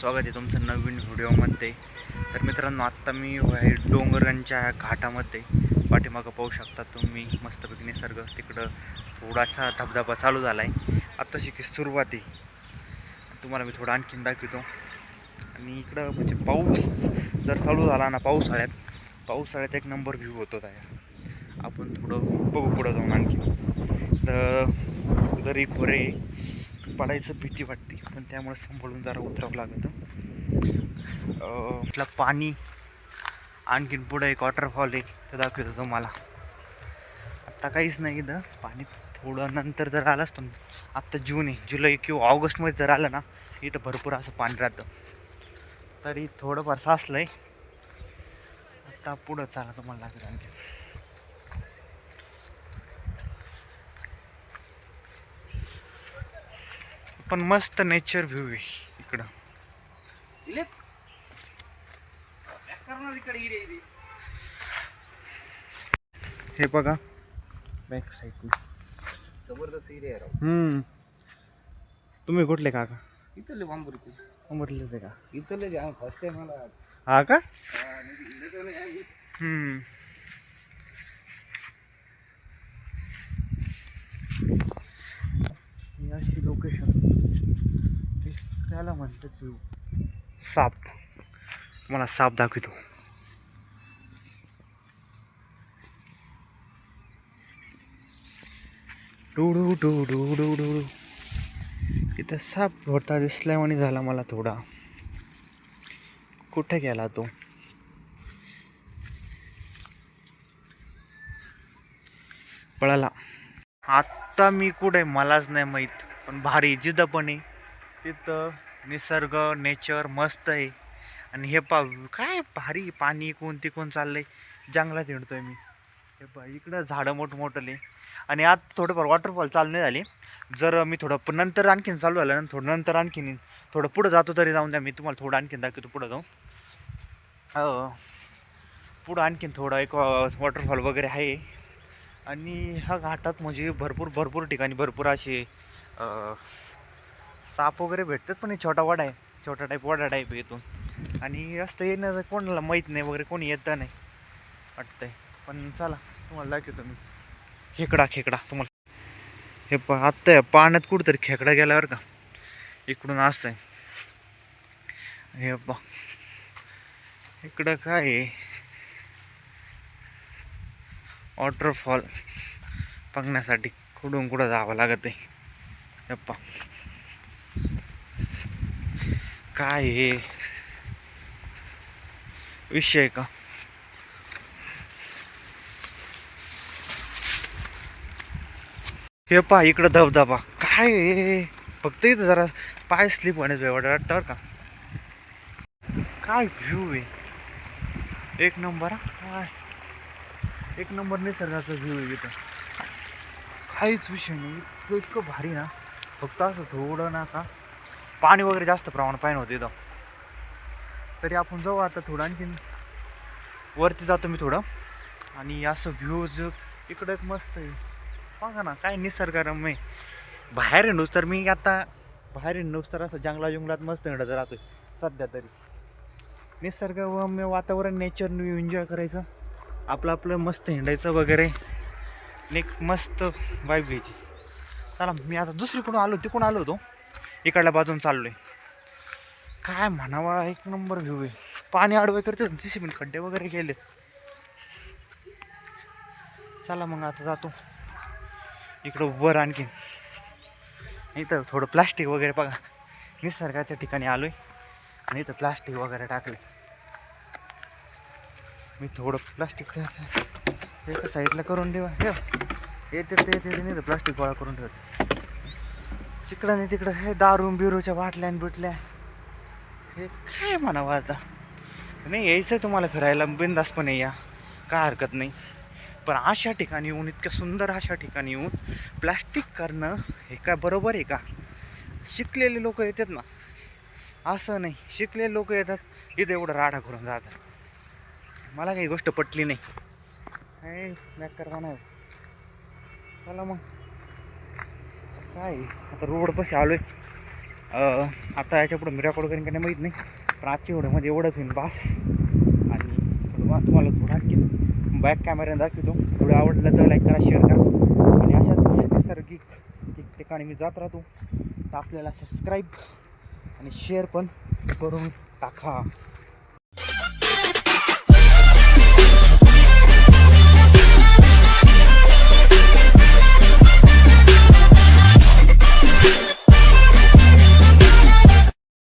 स्वागत आहे तुमचं नवीन व्हिडिओमध्ये. तर मित्रांनो आत्ता मी आहे डोंगरांच्या घाटामध्ये. पाठीमागं पाहू शकता तुम्ही मस्तपैकी निसर्ग. तिकडं थोडासा धबधबा चालू झाला आहे आत्ताशी की सुरुवात आहे. तुम्हाला मी थोडं आणखीन दाखवतो. आणि इकडं म्हणजे पाऊस जर चालू झाला ना पावसाळ्यात पावसाळ्यात एक नंबर व्ह्यू होतो त्या आपण थोडं बघू पुढं जाऊन आणखी तर जरी खोरे पडायचं भीती वाटते. पण त्यामुळे सांभाळून जरा उतरावं लागतं. आपलं पाणी आणखीन पुढं एक वॉटरफॉल आहे तर दाखवतो तुम्हाला. आत्ता काहीच नाही इथं. पाणी थोडं नंतर जर आलं असतं आत्ता जून आहे जुलै किंवा ऑगस्टमध्ये जर आलं ना इथं भरपूर असं पाणी राहतं. तरी थोडंफार साचलं आहे आत्ता पुढं चाला तुम्हाला लागेल. आणखी पण मस्त नेचर व्ह्यू आहे इकडं. हे बघा. बॅक साईड जबरदस्त एरिया आहे राव. हम्म. तुम्ही कुठले काका? इथले वांबुरी उमरलेच आहे का? इथले फर्स्ट टाइम मला हा का. हम्म ही अशी लोकेशन त्याला म्हणतात जीव साप. मला साप दाखवतो. डुडू डुडू डुडू डुडू इथं साप होता दिसल्यामुळे झाला मला थोडा. कुठे गेला तो? पळाला. आत्ता मी कुठे मलाच नाही माहीत पण भारी जिथं पण आहे तिथं निसर्ग नेचर मस्त आहे. आणि हे पा काय भारी पाणी इकून तिकून चाललंय. जंगलात हिंडतो आहे मी. हे पा इकडं झाडं मोठमोठले आणि आत थोडंफार वॉटरफॉल चालू नाही झाले. जर मी थोडं नंतर आणखीन चालू झालं ना थोडं नंतर आणखीन थोडं पुढं जातो तरी जाऊन द्या मी तुम्हाला थोडं आणखीन दाखवतो पुढं जाऊन. हो. पुढं आणखीन थोडं एक वॉटरफॉल वगैरे आहे. आणि ह्या घाटात म्हणजे भरपूर भरपूर ठिकाणी भरपूर असे साप वगैरे भेटतात पण हे छोटा वाडा आहे. छोटा टाईप वाडा टाईप येतो आणि रस्ता येण्याचं कोणाला माहीत नाही वगैरे कोणी येतं नाही वाटतं आहे पण चला तुम्हाला दाखवतो मी. खेकडा खेकडा तुम्हाला. हे प आत्ता आहे, पाण्यात कुठंतरी खेकडा गेल्यावर का. इकडून असं आहे. हे पा इकडं काय आहे? वॉटरफॉल बघण्यासाठी कुठून कुठं जावं लागत आहे. यप्पा काय हे? विषय का? हे पा इकडं धबधबा. काय हे? फक्त इथं जरा पाय स्लिप होण्याचं एवढं वाटतं बरं का? काय व्ह्यू आहे? एक नंबर हा. काय? एक नंबर निसर्गाचा व्ह्यू आहे इथं. काहीच विषय नाही. इतकं इतकं भारी ना. फक्त असं थोडं ना का पाणी वगैरे जास्त प्रमाणात पाणी होतं इथं. तरी आपण जाऊ आता थोडं आणखीन. वरती जातो मी थोडं. आणि असं व्ह्यूज इकडं एक मस्त आहे. बघा ना काय निसर्गरम्य बाहेर हिंडूस तर मी आता बाहेर हिंडूस तर असं जंगला जंगलात मस्त हिंडत राहतो सध्या तरी. निसर्गरम्य वातावरण नेचर न्यू एन्जॉय करायचं. आपलं आपलं मस्त हिंडायचं वगैरे. नेक एक मस्त वाईब घ्यायची. चला मी आता दुसरीकडून आलो तिकडून आलो होतो. इकडल्या बाजून चाललो आहे काय म्हणावा एक नंबर व्ह्यू आहे. पाणी आडवे करते सिमेंट पण खड्डे वगैरे गेले चला मग आता जातो. इकडं वर आणखीन. इथं थोडं प्लास्टिक वगैरे बघा. निसर्गाच्या ठिकाणी आलो आहे आणि इथं प्लास्टिक वगैरे टाकले मी थोडं प्लास्टिकचं एका साईडला करून ठेवा. ठेव येते ते येते ते नाही तर प्लास्टिक गोळा करून ठेवते. तिकडं नाही तिकडं हे दारू बिरूच्या बाटल्या आणि बिटल्या. हे काय म्हणावं आता? नाही यायचं आहे तुम्हाला फिरायला बिंदासपणे या. काय हरकत नाही. पण अशा ठिकाणी येऊन इतक्या सुंदर अशा ठिकाणी येऊन प्लॅस्टिक करणं हे काय बरोबर आहे का? शिकलेले लोक येतात ना. असं नाही. शिकलेले लोक येतात इथे एवढं राडा करून जातात. मला काही गोष्ट पटली नाही. काय बॅक नाही चला मग. काय? आता रोड पशी आलो आहे आता याच्यापुढे मी रेकॉर्ड करेन का नाही माहीत नाही. पण आजच्या व्हिडिओमध्ये एवढंच होईल बास. आणि तुम्हाला थोडं आणखी बॅक कॅमेऱ्याने दाखवतो. थोडं आवडलं तर लाईक करा शेअर करा. आणि अशाच नैसर्गिक ठिकाणी मी जात राहतो. तर आपल्याला सबस्क्राईब आणि शेअर पण करून टाका.